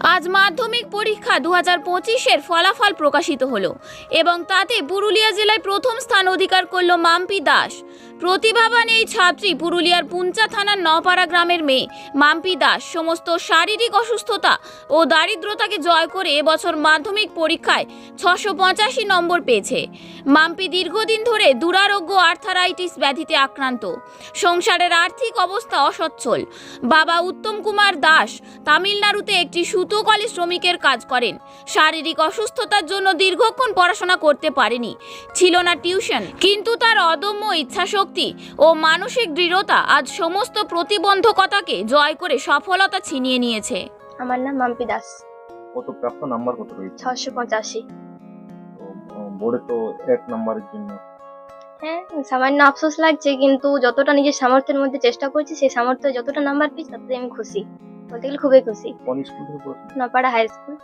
আজ মাধ্যমিক পরীক্ষা দু হাজার পঁচিশের ফলাফল প্রকাশিত হলো এবং তাতে পুরুলিয়া জেলায় প্রথম স্থান অধিকার করল মাম্পি দাস। প্রতিভাবান এই ছাত্রী পুরুলিয়ার পুঞ্চা থানার নপাড়া গ্রামের মেয়ে। মাম্পি দাস সমস্ত শারীরিক অসুস্থতা ও দারিদ্রতাকে জয় করে এবছর মাধ্যমিক পরীক্ষায় ছশো পঁচাশি নম্বর পেয়েছে। মাম্পি দীর্ঘদিন ধরে দুরারোগ্য আর্থারাইটিস ব্যাধিতে আক্রান্ত। সংসারের আর্থিক অবস্থা অসচ্ছল। বাবা উত্তম কুমার দাস তামিলনাড়ুতে একটি সুতো কলে শ্রমিকের কাজ করেন। শারীরিক অসুস্থতার জন্য দীর্ঘক্ষণ পড়াশোনা করতে পারেনি। ছিল না টিউশন, কিন্তু তার অদম্য ইচ্ছাশক্তি ও মানসিক দৃঢ়তা আজ সমস্ত প্রতিবন্ধকতাকে জয় করে সফলতা ছিনিয়ে নিয়েছে। আমার নাম মাম্পি দাস। কত প্রাপ্ত নাম্বার কত রয়েছে? ছশো পঁচাশি। বোর্ডে তো এক নাম্বারের জন্য। হ্যাঁ সামান্য আফসোস লাগছে কিন্তু যতটা নিজের সামর্থ্যের মধ্যে চেষ্টা করছি সেই সামর্থ্যে যতটা নাম্বার পেয়েছি তাতে আমি খুশি। বলতে গেলে খুবই খুশি। কোন স্কুল থেকে পড়াশোনা নপাড়া হাই স্কুল।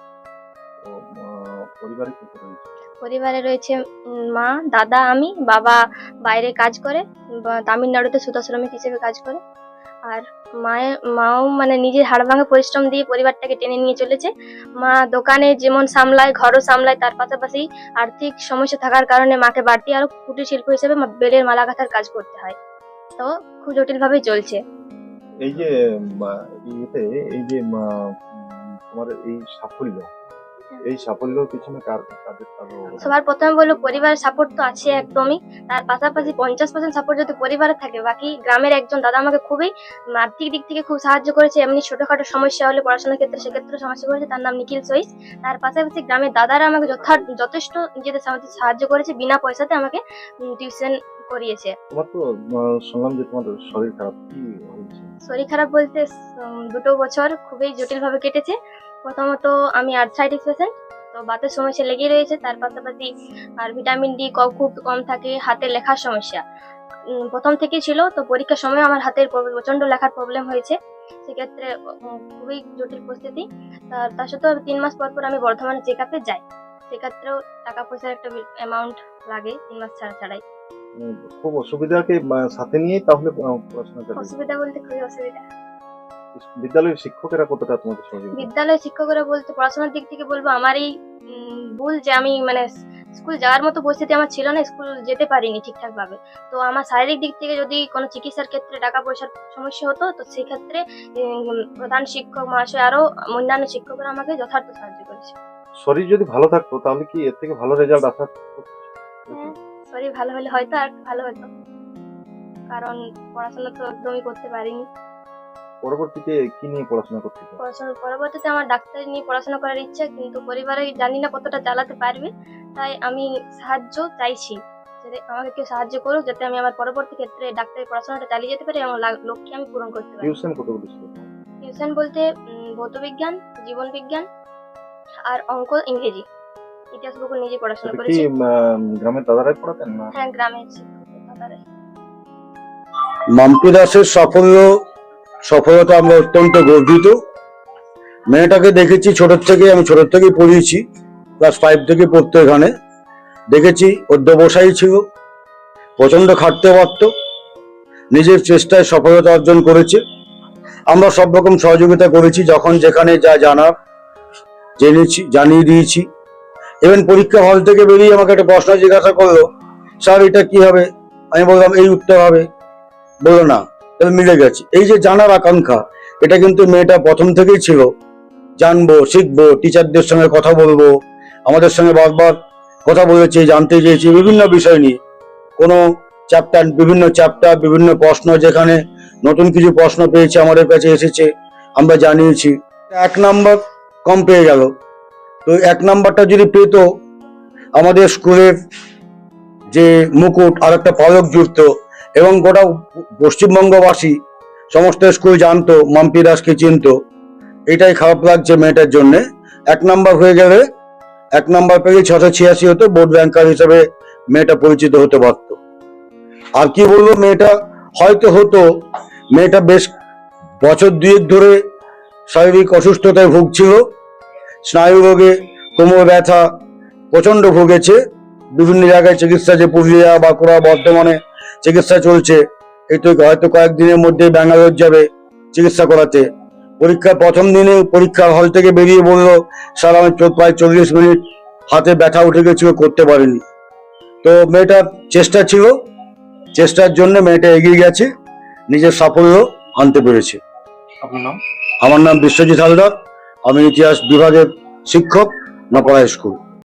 পরিবারে কত রয়েছে? পরিবারে রয়েছে মা, দাদা, আমি, বাবা বাইরে কাজ করে তামিলনাড়ুতে সুতা শ্রমিক হিসেবে কাজ করে। আর মায়ের মাও মানে নিজের হাড় ভাঙা পরিশ্রম দিয়ে পরিবারটাকে টেনে নিয়ে চলেছে। মা দোকানে যেমন সামলায়, ঘরও সামলায়, তার পাশাপাশি আর্থিক সমস্যা থাকার কারণে মাকে বাড়তি আরও কুটির শিল্প হিসেবে বেলের মালা গাঁথার কাজ করতে হয়। তো খুব জটিল ভাবে চলছে। এই যে এই যে তোমার এই সাফল্য এই সাফল্যের পিছনে কার কাদের সবার প্রথমে বলল পরিবারের সাপোর্ট তো আছে একদমই। তার পাশাপাশি পঞ্চাশ পার্সেন্ট সাপোর্ট যদি পরিবারে থাকে বাকি গ্রামের একজন দাদা আমাকে খুবই আর্থিক দিক থেকে খুব সাহায্য করেছে। এমনি ছোটখাটো সমস্যা হলে পড়াশোনার ক্ষেত্রে সেক্ষেত্রে সমস্যা করেছে তার নাম নিখিল সইস। তার পাশাপাশি গ্রামের দাদারা আমাকে যথা যথেষ্ট নিজেদের সাহায্য করেছে বিনা পয়সাতে আমাকে টিউশন করিয়েছে। তোমার তো শুনলাম যে তোমার শরীর খারাপ। কি শরীর খারাপ বলতে দুটো বছর খুবই জটিল ভাবে কেটেছে। প্রথমত আমি আর্থ্রাইটিস পেশেন্ট তো বাতের সমস্যা লেগেই রয়েছে। তার পাশাপাশি আর ভিটামিন ডি খুব কম থাকে হাতে লেখার সমস্যা। প্রথম থেকেই ছিল তো পরীক্ষার সময় আমার হাতের প্রচণ্ড লেখার প্রবলেম হয়েছে। সেক্ষেত্রে খুবই জটিল পরিস্থিতি। তার তার সত্ত্বেও তিন মাস পর পর আমি বর্ধমানে চেক আপে যাই। সেক্ষেত্রেও টাকা পয়সার একটা অ্যামাউন্ট লাগে তিন মাস ছাড়া ছাড়াই। খুব অসুবিধাকে সাথে নিয়ে তাহলে পড়াশোনা অসুবিধা বলতে খুবই অসুবিধা। বিদ্যালয়ের শিক্ষকেরা কতটা তোমাদের সহযোগিতা বিদ্যালয়ের শিক্ষকরা বলতে পড়াশোনার দিক থেকে বলব আমারই ভুল যে আমি মানে স্কুল যাওয়ার মতো পরিস্থিতি আমার ছিল না স্কুল যেতে পারিনি ঠিকঠাক ভাবে তো আমার শারীরিক দিক থেকে যদি কোনো চিকিৎসার ক্ষেত্রে টাকা পয়সার সমস্যা হতো তো সেক্ষেত্রে প্রধান শিক্ষক মহাশয় আরও অন্যান্য শিক্ষকরা আমাকে যথার্থ সাহায্য করেছে। শরীর যদি ভালো থাকতো তাহলে কি এর থেকে ভালো রেজাল্ট আসা হ্যাঁ, শরীর ভালো হলে হয়তো আর ভালো হতো। কারণ পড়াশোনা তো একদমই করতে পারিনি। পরবর্তীতে কি নিয়ে পড়াশোনা করতে চাও? পড়াশোনার পরবর্তীতে আমার ডাক্তারি নিয়ে পড়াশোনা করার ইচ্ছা কিন্তু পরিবারে জানি না কতটা চালাতে পারবে তাই আমি সাহায্য চাইছি। যাতে আমাকে কেউ সাহায্য করুক যাতে আমি আমার পরবর্তী ক্ষেত্রে ডাক্তারি পড়াশোনাটা চালিয়ে যেতে পারি এবং লা- লক্ষ্যে আমি পূরণ করতে পারি। টিউশন কতগুলো ছিল টিউশন বলতে ভৌতবিজ্ঞান জীবন বিজ্ঞান আর অঙ্ক ইংরেজি। ইতিহাস ভূগোল নিজে পড়াশোনা করেছি। গ্রামের দাদারাই পড়াতেন না? হ্যাঁ গ্রামের শিক্ষক দাদারাই। মাম্পি দাসের সাফল্য সফলতা আমরা অত্যন্ত গর্বিত। মেয়েটাকে দেখেছি ছোট থেকে, আমি ছোট থেকেই পড়িয়েছি, ক্লাস ফাইভ থেকে পড়তো এখানে। দেখেছি অধ্যবসায়ী ছিল প্রচণ্ড খাটতে পারত, নিজের চেষ্টায় সফলতা অর্জন করেছে। আমরা সব রকম সহযোগিতা করেছি, যখন যেখানে যা জানার জেনেছি, জানিয়ে দিয়েছি। ইভেন পরীক্ষা হল থেকে বেরিয়ে আমাকে একটা প্রশ্ন জিজ্ঞাসা করল, স্যার, এটা কি হবে? আমি বললাম, এই উত্তর হবে। বলো না। মিলে গেছে। এই যে জানার আকাঙ্ক্ষা, এটা কিন্তু মেয়েটা প্রথম থেকেই ছিল। জানব, শিখব, টিচারদের সঙ্গে কথা বলব, আমাদের সঙ্গে বারবার কথা বলেছে, জানতে চেয়েছি, বিভিন্ন বিষয় নিয়ে। কোনো চ্যাপ্টার বিভিন্ন চ্যাপ্টার বিভিন্ন প্রশ্ন যেখানে নতুন কিছু প্রশ্ন পেয়েছে, আমাদের কাছে এসেছে, আমরা জানিয়েছি। এক নাম্বার কম পেয়ে গেল। তো এক নাম্বারটা যদি পেত, আমাদের স্কুলের যে মুকুট আর একটা পালক জুড়তো এবং গোটা পশ্চিমবঙ্গবাসী সমস্ত স্কুল জানতো, মাম্পি দাসকে চিনতো। এটাই খারাপ লাগছে মেয়েটার জন্য। এক নাম্বার হয়ে গেলে, এক নাম্বার পেলে ছশো ছিয়াশি হতো, বোর্ড ব্যাংকার হিসেবে মেয়েটা পরিচিত হতে পারত। আর কি বলব, মেয়েটা হয়তো হতো, মেয়েটা বেশ বছর দুয়েক ধরে শারীরিক অসুস্থতায় ভুগছিল, স্নায়ু রোগে, কোমর ব্যথা প্রচণ্ড ভুগেছে, বিভিন্ন জায়গায় চিকিৎসা যে পুরুলিয়া, বাঁকুড়া, বর্ধমানে চিকিৎসা চলছে। এই তো হয়তো কয়েকদিনের মধ্যে ব্যাঙ্গালোর যাবে চিকিৎসা করাতে। পরীক্ষা প্রথম দিনে পরীক্ষার হল থেকে বেরিয়ে বলল স্যার আমি প্রায় চল্লিশ মিনিট। হাতে ব্যথা উঠে গেছিল করতে পারিনি। তো মেয়েটার চেষ্টা ছিল। চেষ্টার জন্য মেয়েটা এগিয়ে গেছে। নিজের সাফল্য আনতে পেরেছে। আমার নাম বিশ্বজিৎ হালদার। আমি ইতিহাস বিভাগের শিক্ষক নপাড়া স্কুল।